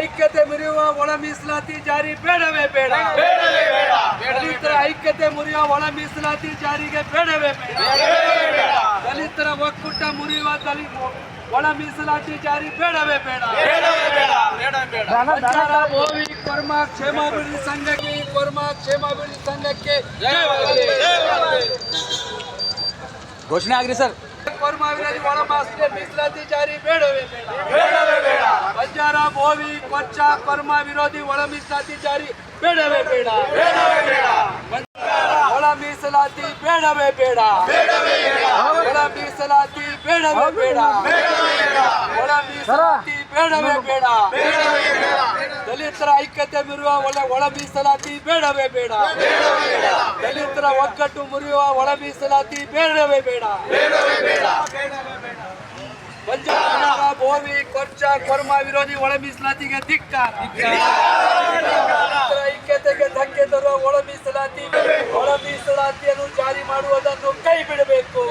ಐಕ್ಯತೆ ಮುರಿಯುವ ಒಳ ಮೀಸಲಾತಿ ಜಾರಿ ಬೇಡವೇ ಬೇಡ ದಲಿತರ ಐಕ್ಯತೆ ಮುರಿಯುವ ಒಳ ಮೀಸಲಾತಿ ಜಾರಿಗೆ ಬೇಡವೇ ಬೇಡ ದಲಿತರ ಒಕ್ಕೂಟ ಮುರಿಯುವ ದಲಿ ಒಳ ಮೀಸಲಾತಿ ಜಾರಿ ಬೇಡವೇ ಬೇಡ ಸಂಚಾರ ಭೋವಿ ಕೊರ್ಮ ಕ್ಷೇಮಾಭಿವೃದ್ಧಿ ಸಂಘಕ್ಕೆ ಕೊರ್ಮ ಕ್ಷೇಮಾಭಿವೃದ್ಧಿ ಸಂಘಕ್ಕೆ ಜಯವಾಗಲಿ. ಘೋಷಣೆ ಆಗ್ರಿ ಸರ್ ಕೊರ್ಮ ವಿರೋಧಿ ಒಳ ಮಾಸ್ಟರ್ ಮೀಸಲಾತಿ ಜಾರಿ ಬೇಡವೇ ಬೇಡ ಭೋವಿ ಕೊಚ್ಚ ಕರ್ಮ ವಿರೋಧಿ ಒಳ ಮೀಸಲಾತಿ ಜಾರಿ ಬೇಡವೇ ಬೇಡ ಒಳ ಮೀಸಲಾತಿ ಬೇಡವೇ ಬೇಡ ಒಳ ಮೀಸಲಾತಿ ಬೇಡವೇ ಬೇಡ ಒಳ ಮೀಸಲಾತಿ ಬೇಡವೇ ಬೇಡ ದಲಿತರ ಐಕ್ಯತೆ ಮುರಿಯುವ ಒಳ ಒಳ ಮೀಸಲಾತಿ ಬೇಡವೇ ಬೇಡ ದಲಿತರ ಒಗ್ಗಟ್ಟು ಮುರಿಯುವ ಒಳ ಮೀಸಲಾತಿ ಬೇಡವೇ ಬೇಡ ಪಂಚಾಯತ್ ಭೂಮಿ ಕೊಚ್ಚ ಕೊರ್ಮ ವಿರೋಧಿ ಒಳ ಮೀಸಲಾತಿಗೆ ಧಿಕ್ಕಾರ ಐಕ್ಯತೆಗೆ ಧಕ್ಕೆ ತರುವ ಒಳ ಮೀಸಲಾತಿ. ಒಳ ಮೀಸಲಾತಿಯನ್ನು ಜಾರಿ ಮಾಡುವುದನ್ನು ಕೈ ಬಿಡಬೇಕು.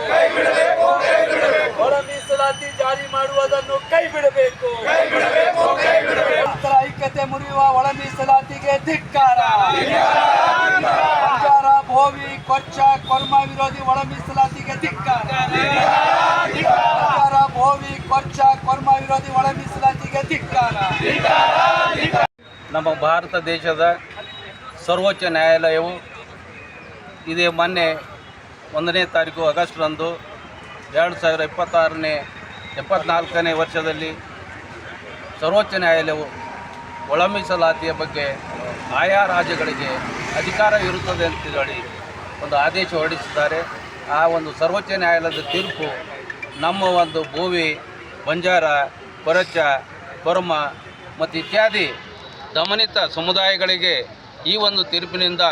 ಒಳ ಮೀಸಲಾತಿ ಜಾರಿ ಮಾಡುವುದನ್ನು ಕೈ ಬಿಡಬೇಕು. ಐಕ್ಯತೆ ಮುರಿಯುವ ಒಳ ಮೀಸಲಾತಿಗೆ ಧಿಕ್ಕಾರ. ಭೋವಿ ಕೊಚ್ಚ ಕೊರ್ಮ ವಿರೋಧಿ ಒಳ ಮೀಸಲಾತಿಗೆ ಧಿಕ್ಕಾರ. ಕೊಚ್ಚ ಕೊರ್ಮ ವಿರೋಧಿ ಒಳ ಮೀಸಲಾತಿಗೆ ನಮ್ಮ ಭಾರತ ದೇಶದ ಸರ್ವೋಚ್ಚ ನ್ಯಾಯಾಲಯವು ಇದೇ ಮೊನ್ನೆ ಒಂದನೇ ತಾರೀಕು ಆಗಸ್ಟ್ರಂದು ಎರಡು ಸಾವಿರ ಇಪ್ಪತ್ತಾರನೇ, ಎಪ್ಪತ್ನಾಲ್ಕನೇ ವರ್ಷದಲ್ಲಿ ಸರ್ವೋಚ್ಚ ನ್ಯಾಯಾಲಯವು ಒಳ ಮೀಸಲಾತಿಯ ಬಗ್ಗೆ ಆಯಾ ರಾಜ್ಯಗಳಿಗೆ ಅಧಿಕಾರ ಇರುತ್ತದೆ ಅಂತ ಹೇಳಿ ಒಂದು ಆದೇಶ ಹೊರಡಿಸಿದ್ದಾರೆ. ಆ ಒಂದು ಸರ್ವೋಚ್ಚ ನ್ಯಾಯಾಲಯದ ತೀರ್ಪು ನಮ್ಮ ಒಂದು ಭೂವಿ ಬಂಜಾರ, ಕೊರಚ, ಕೊರ್ಮ ಮತ್ತು ಇತ್ಯಾದಿ ದಮನಿತ ಸಮುದಾಯಗಳಿಗೆ ಈ ಒಂದು ತೀರ್ಪಿನಿಂದ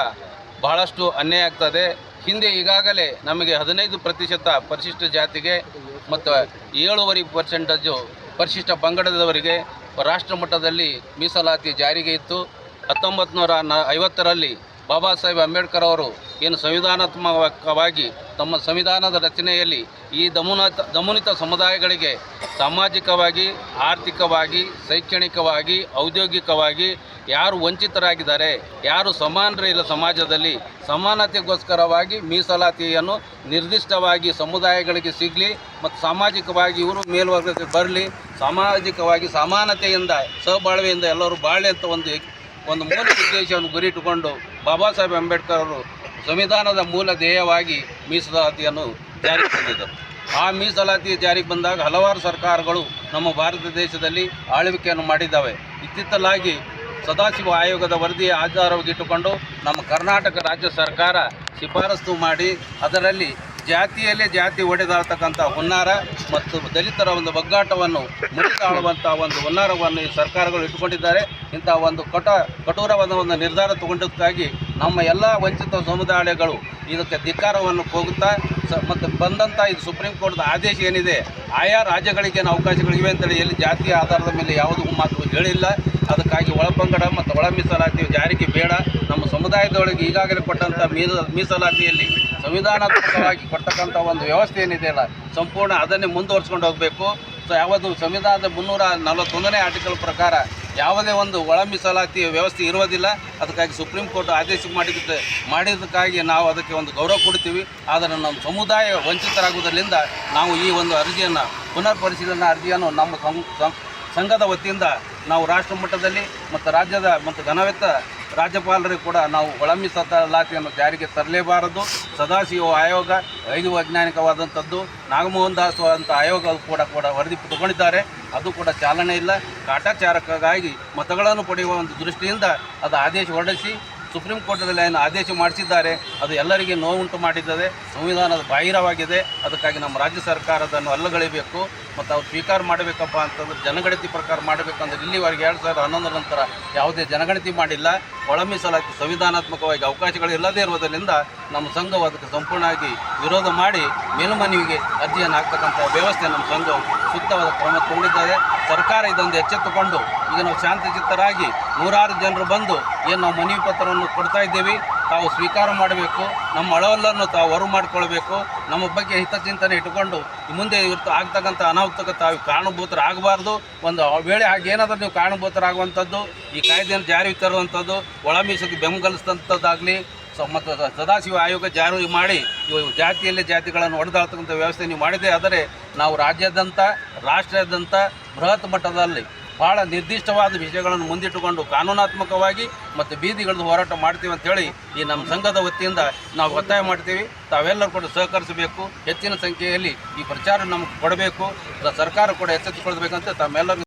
ಬಹಳಷ್ಟು ಅನ್ಯಾಯ ಆಗ್ತದೆ. ಹಿಂದೆ ಈಗಾಗಲೇ ನಮಗೆ ಹದಿನೈದು ಪ್ರತಿಶತ ಪರಿಶಿಷ್ಟ ಜಾತಿಗೆ ಮತ್ತು ಏಳುವರೆ ಪರ್ಸೆಂಟೇಜು ಪರಿಶಿಷ್ಟ ಪಂಗಡದವರಿಗೆ ರಾಷ್ಟ್ರ ಮಟ್ಟದಲ್ಲಿ ಮೀಸಲಾತಿ ಜಾರಿಗೆ ಇತ್ತು. ಹತ್ತೊಂಬತ್ತು ನೂರ ನ ಐವತ್ತರಲ್ಲಿ ಬಾಬಾ ಸಾಹೇಬ್ ಅಂಬೇಡ್ಕರ್ ಅವರು ಏನು ಸಂವಿಧಾನಾತ್ಮಕವಾಗಿ ತಮ್ಮ ಸಂವಿಧಾನದ ರಚನೆಯಲ್ಲಿ ಈ ದಮುನತ ದಮುನಿತ ಸಮುದಾಯಗಳಿಗೆ ಸಾಮಾಜಿಕವಾಗಿ, ಆರ್ಥಿಕವಾಗಿ, ಶೈಕ್ಷಣಿಕವಾಗಿ, ಔದ್ಯೋಗಿಕವಾಗಿ ಯಾರು ವಂಚಿತರಾಗಿದ್ದಾರೆ, ಯಾರು ಸಮಾನರಿಲ್ಲ ಸಮಾಜದಲ್ಲಿ, ಸಮಾನತೆಗೋಸ್ಕರವಾಗಿ ಮೀಸಲಾತಿಯನ್ನು ನಿರ್ದಿಷ್ಟವಾಗಿ ಸಮುದಾಯಗಳಿಗೆ ಸಿಗಲಿ ಮತ್ತು ಸಾಮಾಜಿಕವಾಗಿ ಇವರು ಮೇಲ್ವರ್ಗಕ್ಕೆ ಬರಲಿ, ಸಾಮಾಜಿಕವಾಗಿ ಸಮಾನತೆಯಿಂದ, ಸಹಬಾಳ್ವೆಯಿಂದ ಎಲ್ಲರೂ ಬಾಳೆ ಅಂತ ಒಂದು ಒಂದು ಮೂಲ ಉದ್ದೇಶವನ್ನು ಗುರಿ ಇಟ್ಟುಕೊಂಡು ಬಾಬಾ ಸಾಹೇಬ್ ಅಂಬೇಡ್ಕರ್ ಅವರು ಸಂವಿಧಾನದ ಮೂಲ ಧ್ಯೇಯವಾಗಿ ಮೀಸಲಾತಿಯನ್ನು ಜಾರಿಗೆ ತಂದಿದ್ದರು. ಆ ಮೀಸಲಾತಿ ಜಾರಿಗೆ ಬಂದಾಗ ಹಲವಾರು ಸರ್ಕಾರಗಳು ನಮ್ಮ ಭಾರತ ದೇಶದಲ್ಲಿ ಆಳ್ವಿಕೆಯನ್ನು ಮಾಡಿದ್ದಾವೆ. ಇತ್ತಿತ್ತಲಾಗಿ ಸದಾಶಿವ ಆಯೋಗದ ವರದಿಯ ಆಧಾರವಾಗಿಟ್ಟುಕೊಂಡು ನಮ್ಮ ಕರ್ನಾಟಕ ರಾಜ್ಯ ಸರ್ಕಾರ ಶಿಫಾರಸು ಮಾಡಿ ಅದರಲ್ಲಿ ಜಾತಿಯಲ್ಲೇ ಜಾತಿ ಒಡೆದಾಡ್ತಕ್ಕಂಥ ಹುನ್ನಾರ ಮತ್ತು ದಲಿತರ ಒಂದು ಒಗ್ಗಾಟವನ್ನು ಮುರಿದಾಳುವಂಥ ಒಂದು ಹುನ್ನಾರವನ್ನು ಈ ಸರ್ಕಾರಗಳು ಇಟ್ಟುಕೊಂಡಿದ್ದಾರೆ. ಇಂಥ ಒಂದು ಕಟ ಕಠೋರವಾದ ಒಂದು ನಿರ್ಧಾರ ತಗೊಂಡಕ್ಕಾಗಿ ನಮ್ಮ ಎಲ್ಲ ವಂಚಿತ ಸಮುದಾಯಗಳು ಇದಕ್ಕೆ ಧಿಕ್ಕಾರವನ್ನು ಹೋಗುತ್ತಾ ಸ ಮತ್ತು ಬಂದಂಥ ಇದು ಸುಪ್ರೀಂ ಕೋರ್ಟ್ದ ಆದೇಶ ಏನಿದೆ, ಆಯಾ ರಾಜ್ಯಗಳಿಗೇನು ಅವಕಾಶಗಳಿವೆ ಅಂತೇಳಿ ಎಲ್ಲಿ ಜಾತಿ ಆಧಾರದ ಮೇಲೆ ಯಾವುದೂ ಮಾತು ಹೇಳಿಲ್ಲ. ಅದಕ್ಕಾಗಿ ಒಳಪಂಗಡ ಮತ್ತು ಒಳ ಮೀಸಲಾತಿ ಜಾರಿಗೆ ಬೇಡ. ನಮ್ಮ ಸಮುದಾಯದೊಳಗೆ ಈಗಾಗಲೇ ಕೊಟ್ಟಂಥ ಮೀಸ ಮೀಸಲಾತಿಯಲ್ಲಿ ಸಂವಿಧಾನಾತ್ಮಕವಾಗಿ ಕೊಡ್ತಕ್ಕಂಥ ಒಂದು ವ್ಯವಸ್ಥೆ ಏನಿದೆಯಲ್ಲ ಸಂಪೂರ್ಣ ಅದನ್ನೇ ಮುಂದುವರ್ಸ್ಕೊಂಡು ಹೋಗಬೇಕು. ಸೊ ಯಾವುದು ಸಂವಿಧಾನದ ಮುನ್ನೂರ ನಲವತ್ತೊಂದನೇ ಆರ್ಟಿಕಲ್ ಪ್ರಕಾರ ಯಾವುದೇ ಒಂದು ಒಳ ಮೀಸಲಾತಿ ವ್ಯವಸ್ಥೆ ಇರುವುದಿಲ್ಲ. ಅದಕ್ಕಾಗಿ ಸುಪ್ರೀಂ ಕೋರ್ಟ್ ಆದೇಶ ಮಾಡಿದ ಮಾಡಿದ್ದಕ್ಕಾಗಿ ನಾವು ಅದಕ್ಕೆ ಒಂದು ಗೌರವ ಕೊಡ್ತೀವಿ ಆದರೆ ನಮ್ಮ ಸಮುದಾಯ ವಂಚಿತರಾಗುವುದರಿಂದ ನಾವು ಈ ಒಂದು ಅರ್ಜಿಯನ್ನು ಪುನರ್ ಪರಿಶೀಲನಾ ಅರ್ಜಿಯನ್ನು ನಮ್ಮ ಸಂಘದ ವತಿಯಿಂದ ನಾವು ರಾಷ್ಟ್ರ ಮಟ್ಟದಲ್ಲಿ ಮತ್ತು ರಾಜ್ಯದ ಮತ್ತು ಘನವೆತ್ತ ರಾಜ್ಯಪಾಲರಿಗೆ ಕೂಡ ನಾವು ಒಳಮ್ಮಿ ಮೀಸಲಾತಿಯನ್ನು ಜಾರಿಗೆ ತರಲೇಬಾರದು. ಸದಾಶಿವ ಆಯೋಗ ಐದು ವೈಜ್ಞಾನಿಕವಾದಂಥದ್ದು, ನಾಗಮೋಹನ್ ದಾಸ್ ಅಂತ ಆಯೋಗ ಕೂಡ ಕೂಡ ವರದಿ ತಗೊಂಡಿದ್ದಾರೆ. ಅದು ಕೂಡ ಚಾಲನೆ ಇಲ್ಲ. ಕಾಟಾಚಾರಕ್ಕಾಗಿ ಮತಗಳನ್ನು ಪಡೆಯುವ ಒಂದು ದೃಷ್ಟಿಯಿಂದ ಅದು ಆದೇಶ ಹೊರಡಿಸಿ, ಸುಪ್ರೀಂ ಕೋರ್ಟ್ನಲ್ಲಿ ಏನು ಆದೇಶ ಮಾಡಿಸಿದ್ದಾರೆ, ಅದು ಎಲ್ಲರಿಗೆ ನೋವುಂಟು ಮಾಡಿದ್ದಾರೆ ಸಂವಿಧಾನದ ಬಾಹಿರವಾಗಿದೆ. ಅದಕ್ಕಾಗಿ ನಮ್ಮ ರಾಜ್ಯ ಸರ್ಕಾರ ಅದನ್ನು ಅಲ್ಲಗಳಿಬೇಕು ಮತ್ತು ಅವ್ರು ಸ್ವೀಕಾರ ಮಾಡಬೇಕಪ್ಪ ಅಂತಂದ್ರೆ ಜನಗಣತಿ ಪ್ರಕಾರ ಮಾಡಬೇಕಂದ್ರೆ ಇಲ್ಲಿವರೆಗೆ ಎರಡು ಸಾವಿರದ ಹನ್ನೊಂದರ ನಂತರ ಯಾವುದೇ ಜನಗಣತಿ ಮಾಡಿಲ್ಲ ಒಳ ಮೀಸಲಾತಿ ಸಂವಿಧಾನಾತ್ಮಕವಾಗಿ ಅವಕಾಶಗಳು ಇಲ್ಲದೇ ಇರುವುದರಿಂದ ನಮ್ಮ ಸಂಘವು ಅದಕ್ಕೆ ಸಂಪೂರ್ಣವಾಗಿ ವಿರೋಧ ಮಾಡಿ ಮೇಲ್ಮನವಿಗೆ ಅರ್ಜಿಯನ್ನು ಹಾಕ್ತಕ್ಕಂಥ ವ್ಯವಸ್ಥೆ ನಮ್ಮ ಸಂಘವು ಸೂಕ್ತವಾದ ಕ್ರಮ ತಗೊಂಡಿದ್ದಾರೆ ಸರ್ಕಾರ ಇದೊಂದು ಎಚ್ಚೆತ್ತುಕೊಂಡು ಈಗ ನಾವು ಶಾಂತಚಿತ್ತರಾಗಿ ನೂರಾರು ಜನರು ಬಂದು ಏನು ನಾವು ಮನವಿ ಪತ್ರವನ್ನು ಕೊಡ್ತಾ ಇದ್ದೇವೆ. ತಾವು ಸ್ವೀಕಾರ ಮಾಡಬೇಕು, ನಮ್ಮ ಅಳವಲ್ಲನ್ನು ತಾವು ಹೊರ ಮಾಡಿಕೊಳ್ಬೇಕು ನಮ್ಮ ಬಗ್ಗೆ ಹಿತಚಿಂತನೆ ಇಟ್ಟುಕೊಂಡು ಮುಂದೆ ಇವತ್ತು ಆಗ್ತಕ್ಕಂಥ ಅನಾಹುತಕ್ಕೆ ತಾವು ಕಾರಣಭೂತರಾಗಬಾರ್ದು. ಒಂದು ವೇಳೆ ಹಾಗೇನಾದರೂ ನೀವು ಕಾರಣಭೂತರಾಗುವಂಥದ್ದು, ಈ ಕಾಯ್ದೆಯನ್ನು ಜಾರಿಗೆ ತರುವಂಥದ್ದು ಒಳಮೀಸಕ್ಕೆ ಬೆಂಬಲಿಸಿದಂಥದ್ದಾಗಲಿ ಸೊ ಮತ್ತು ಸದಾಶಿವ ಆಯೋಗ ಜಾರಿ ಮಾಡಿ, ಇವು ಜಾತಿಯಲ್ಲಿ ಜಾತಿಗಳನ್ನು ಹೊಡೆದಾಡ್ತಕ್ಕಂಥ ವ್ಯವಸ್ಥೆ ನೀವು ಮಾಡಿದೆ ಆದರೆ ನಾವು ರಾಜ್ಯಾದ್ಯಂತ, ರಾಷ್ಟ್ರಾದ್ಯಂತ ಬೃಹತ್ ಮಟ್ಟದಲ್ಲಿ ಭಾಳ ನಿರ್ದಿಷ್ಟವಾದ ವಿಷಯಗಳನ್ನು ಮುಂದಿಟ್ಟುಕೊಂಡು ಕಾನೂನಾತ್ಮಕವಾಗಿ ಮತ್ತು ಬೀದಿಗಳದ್ದು ಹೋರಾಟ ಮಾಡ್ತೀವಿ ಅಂತೇಳಿ ಈ ನಮ್ಮ ಸಂಘದ ವತಿಯಿಂದ ನಾವು ಒತ್ತಾಯ ಮಾಡ್ತೀವಿ. ತಾವೆಲ್ಲರೂ ಕೂಡ ಸಹಕರಿಸಬೇಕು. ಹೆಚ್ಚಿನ ಸಂಖ್ಯೆಯಲ್ಲಿ ಈ ಪ್ರಚಾರ ನಮಗೆ ಕೊಡಬೇಕು. ಸರ್ಕಾರ ಕೂಡ ಎಚ್ಚೆತ್ತುಕೊಳ್ಬೇಕಂತ ತಮ್ಮೆಲ್ಲರಿಗೂ